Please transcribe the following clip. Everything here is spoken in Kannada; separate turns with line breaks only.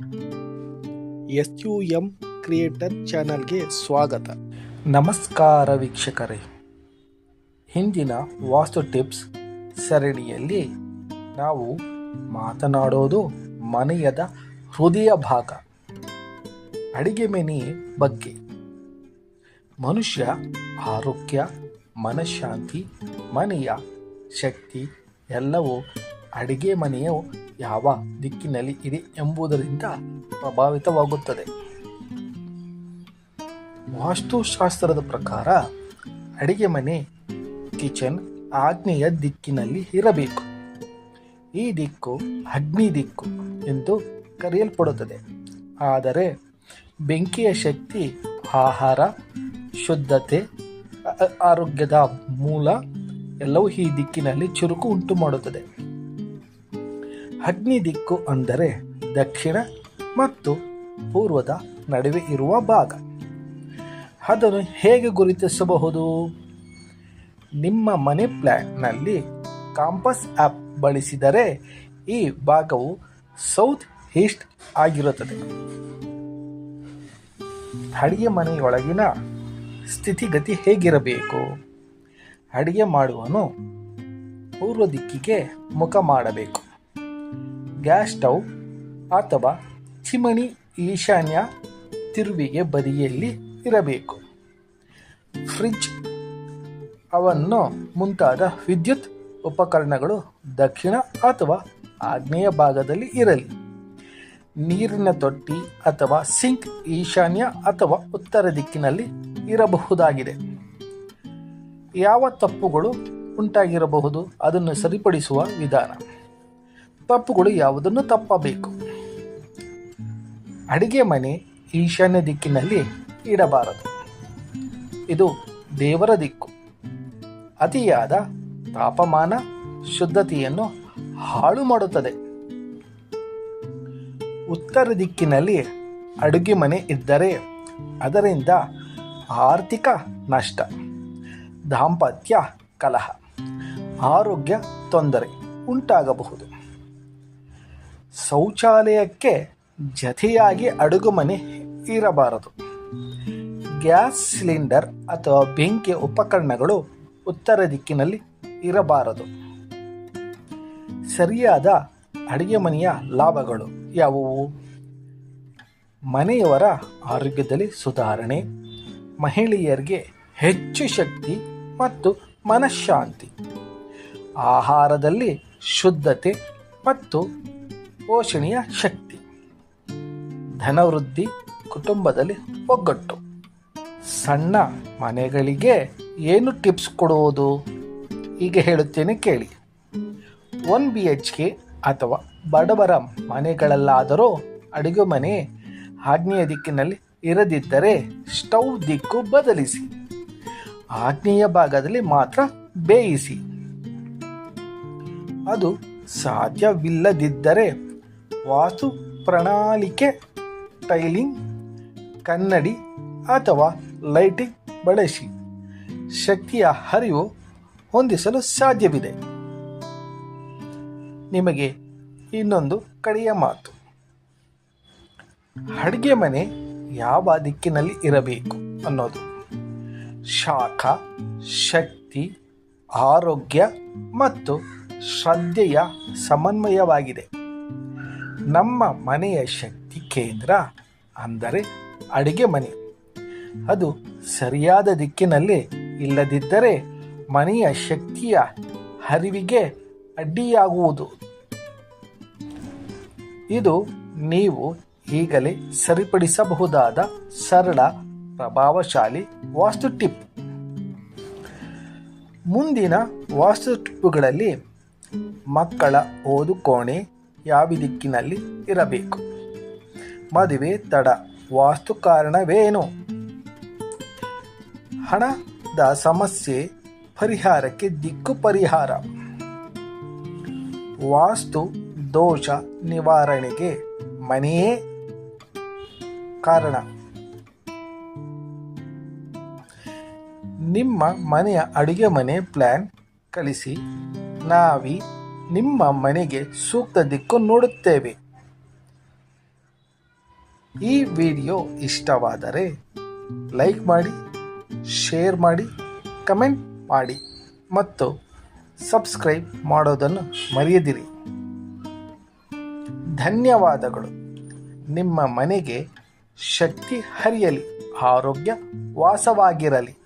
ಎಸ್ ಯು ಎಂ ಕ್ರಿಯೇಟರ್ ಚಾನಲ್ಗೆ ಸ್ವಾಗತ.
ನಮಸ್ಕಾರ ವೀಕ್ಷಕರೇ. ಹಿಂದಿನ ವಾಸ್ತು ಟಿಪ್ಸ್ ಸರಣಿಯಲ್ಲಿ ನಾವು ಮಾತನಾಡೋದು ಮನೆಯದ ಹೃದಯ ಭಾಗ, ಅಡಿಗೆ ಮನೆ ಬಗ್ಗೆ. ಮನುಷ್ಯ ಆರೋಗ್ಯ, ಮನಃಶಾಂತಿ, ಮನೆಯ ಶಕ್ತಿ, ಎಲ್ಲವೂ ಅಡಿಗೆ ಮನೆಯು ಯಾವ ದಿಕ್ಕಿನಲ್ಲಿ ಇದೆ ಎಂಬುದರಿಂದ ಪ್ರಭಾವಿತವಾಗುತ್ತದೆ. ವಾಸ್ತುಶಾಸ್ತ್ರದ ಪ್ರಕಾರ ಅಡಿಗೆ ಮನೆ, ಕಿಚನ್ ಆಗ್ನೇಯ ದಿಕ್ಕಿನಲ್ಲಿ ಇರಬೇಕು. ಈ ದಿಕ್ಕು ಅಗ್ನಿ ದಿಕ್ಕು ಎಂದು ಕರೆಯಲ್ಪಡುತ್ತದೆ. ಆದರೆ ಬೆಂಕಿಯ ಶಕ್ತಿ, ಆಹಾರ, ಶುದ್ಧತೆ ಆರೋಗ್ಯದ ಮೂಲ ಎಲ್ಲವೂ ಈ ದಿಕ್ಕಿನಲ್ಲಿ ಚುರುಕು ಉಂಟು ಮಾಡುತ್ತದೆ ಅಗ್ನಿ ದಿಕ್ಕು ಅಂದರೆ ದಕ್ಷಿಣ ಮತ್ತು ಪೂರ್ವದ ನಡುವೆ ಇರುವ ಭಾಗ. ಅದನ್ನು ಹೇಗೆ ಗುರುತಿಸಬಹುದು? ನಿಮ್ಮ ಮನೆ ಪ್ಲ್ಯಾನ್ನಲ್ಲಿ ಕಾಂಪಸ್ ಆ್ಯಪ್ ಬಳಸಿದರೆ ಈ ಭಾಗವು ಸೌತ್ ಈಸ್ಟ್ ಆಗಿರುತ್ತದೆ. ಅಡಿಗೆ ಮನೆಯೊಳಗಿನ ಸ್ಥಿತಿಗತಿ ಹೇಗಿರಬೇಕು? ಅಡಿಗೆ ಮಾಡುವನು ಪೂರ್ವ ದಿಕ್ಕಿಗೆ ಮುಖ ಮಾಡಬೇಕು. ಗ್ಯಾಸ್ ಸ್ಟವ್ ಅಥವಾ ಚಿಮಣಿ ಈಶಾನ್ಯ ತಿರುವಿಗೆ ಬದಿಯಲ್ಲಿ ಇರಬೇಕು. ಫ್ರಿಡ್ಜ್ ಅವನ್ನು ಮುಂತಾದ ವಿದ್ಯುತ್ ಉಪಕರಣಗಳು ದಕ್ಷಿಣ ಅಥವಾ ಆಗ್ನೇಯ ಭಾಗದಲ್ಲಿ ಇರಲಿ. ನೀರಿನ ತೊಟ್ಟಿ ಅಥವಾ ಸಿಂಕ್ ಈಶಾನ್ಯ ಅಥವಾ ಉತ್ತರ ದಿಕ್ಕಿನಲ್ಲಿ ಇರಬಹುದಾಗಿದೆ. ಯಾವ ತಪ್ಪುಗಳು ಉಂಟಾಗಿರಬಹುದು ಅದನ್ನು ಸರಿಪಡಿಸುವ ವಿಧಾನ. ತಪ್ಪುಗಳು ಯಾವುದನ್ನು ತಪ್ಪಬೇಕು? ಅಡಿಗೆ ಮನೆ ಈಶಾನ್ಯ ದಿಕ್ಕಿನಲ್ಲಿ ಇಡಬಾರದು. ಇದು ದೇವರ ದಿಕ್ಕು. ಅತಿಯಾದ ತಾಪಮಾನ ಶುದ್ಧತೆಯನ್ನು ಹಾಳು ಮಾಡುತ್ತದೆ. ಉತ್ತರ ದಿಕ್ಕಿನಲ್ಲಿ ಅಡುಗೆ ಮನೆ ಇದ್ದರೆ ಅದರಿಂದ ಆರ್ಥಿಕ ನಷ್ಟ, ದಾಂಪತ್ಯ ಕಲಹ, ಆರೋಗ್ಯ ತೊಂದರೆ ಉಂಟಾಗಬಹುದು. ಶೌಚಾಲಯಕ್ಕೆ ಜತೆಯಾಗಿ ಅಡುಗೆ ಮನೆ ಇರಬಾರದು. ಗ್ಯಾಸ್ ಸಿಲಿಂಡರ್ ಅಥವಾ ಬೆಂಕಿ ಉಪಕರಣಗಳು ಉತ್ತರ ದಿಕ್ಕಿನಲ್ಲಿ ಇರಬಾರದು. ಸರಿಯಾದ ಅಡುಗೆ ಮನೆಯ ಲಾಭಗಳು ಯಾವುವು? ಮನೆಯವರ ಆರೋಗ್ಯದಲ್ಲಿ ಸುಧಾರಣೆ, ಮಹಿಳೆಯರಿಗೆ ಹೆಚ್ಚು ಶಕ್ತಿ ಮತ್ತು ಮನಃಶಾಂತಿ, ಆಹಾರದಲ್ಲಿ ಶುದ್ಧತೆ ಮತ್ತು ಪೋಷಣೆಯ ಶಕ್ತಿ. ಧನವೃದ್ಧಿ ಕುಟುಂಬದಲ್ಲಿ ಒಗ್ಗಟ್ಟು. ಸಣ್ಣ ಮನೆಗಳಿಗೆ ಏನು ಟಿಪ್ಸ್ ಕೊಡುವುದು? ಈಗ ಹೇಳುತ್ತೇನೆ ಕೇಳಿ. ಒನ್ ಬಿ ಎಚ್ ಕೆ ಅಥವಾ ಬಡವರ ಮನೆಗಳಲ್ಲಾದರೂ ಅಡುಗೆ ಮನೆ ಆಗ್ನೇಯ ದಿಕ್ಕಿನಲ್ಲಿ ಇರದಿದ್ದರೆ ಸ್ಟೌವ್ ದಿಕ್ಕು ಬದಲಿಸಿ. ಆಗ್ನೇಯ ಭಾಗದಲ್ಲಿ ಮಾತ್ರ ಬೇಯಿಸಿ. ಅದು ಸಾಧ್ಯವಿಲ್ಲದಿದ್ದರೆ ವಾಸ್ತು ಪ್ರಣಾಳಿಕೆ, ಟೈಲಿಂಗ್, ಕನ್ನಡಿ ಅಥವಾ ಲೈಟಿಂಗ್ ಬಳಸಿ ಶಕ್ತಿಯ ಹರಿವು ಹೊಂದಿಸಲು ಸಾಧ್ಯವಿದೆ. ನಿಮಗೆ ಇನ್ನೊಂದು ಕಡೆಯ ಮಾತು. ಅಡುಗೆ ಮನೆ ಯಾವ ದಿಕ್ಕಿನಲ್ಲಿ ಇರಬೇಕು ಅನ್ನೋದು. ಶಾಖ, ಶಕ್ತಿ, ಆರೋಗ್ಯ ಮತ್ತು ಶ್ರದ್ಧೆಯ ಸಮನ್ವಯವಾಗಿದೆ. ನಮ್ಮ ಮನೆಯ ಶಕ್ತಿ ಕೇಂದ್ರ ಅಂದರೆ ಅಡುಗೆ ಮನೆ. ಅದು ಸರಿಯಾದ ದಿಕ್ಕಿನಲ್ಲಿ ಇಲ್ಲದಿದ್ದರೆ ಮನೆಯ ಶಕ್ತಿಯ ಹರಿವಿಗೆ ಅಡ್ಡಿಯಾಗುವುದು. ಇದು ನೀವು ಈಗಲೇ ಸರಿಪಡಿಸಬಹುದಾದ ಸರಳ, ಪ್ರಭಾವಶಾಲಿ ವಾಸ್ತು ಟಿಪ್. ಮುಂದಿನ ವಾಸ್ತು ಟಿಪ್ಪುಗಳಲ್ಲಿ ಮಕ್ಕಳ ಓದು ಕೋಣೆ ಯಾವ ದಿಕ್ಕಿನಲ್ಲಿ ಇರಬೇಕು? ಮದುವೆ ತಡ. ವಾಸ್ತು ಕಾರಣವೇನು? ಹಣದ ಸಮಸ್ಯೆ, ಪರಿಹಾರಕ್ಕೆ ದಿಕ್ಕು ಪರಿಹಾರ. ವಾಸ್ತು ದೋಷ ನಿವಾರಣೆಗೆ ಮನೆಯೇ ಕಾರಣ. ನಿಮ್ಮ ಮನೆಯ ಅಡುಗೆ ಮನೆ ಪ್ಲ್ಯಾನ್ ಕಲಿಸಿ. ನಾವಿ ನಿಮ್ಮ ಮನೆಗೆ ಸೂಕ್ತ ದಿಕ್ಕು ನೋಡುತ್ತೇವೆ. ಈ ವಿಡಿಯೋ ಇಷ್ಟವಾದರೆ ಲೈಕ್ ಮಾಡಿ, ಶೇರ್ ಮಾಡಿ, ಕಮೆಂಟ್ ಮಾಡಿ ಮತ್ತು ಸಬ್ಸ್ಕ್ರೈಬ್ ಮಾಡೋದನ್ನು ಮರೆಯದಿರಿ. ಧನ್ಯವಾದಗಳು. ನಿಮ್ಮ ಮನೆಗೆ ಶಕ್ತಿ ಹರಿಯಲಿ, ಆರೋಗ್ಯ ವಾಸವಾಗಿರಲಿ.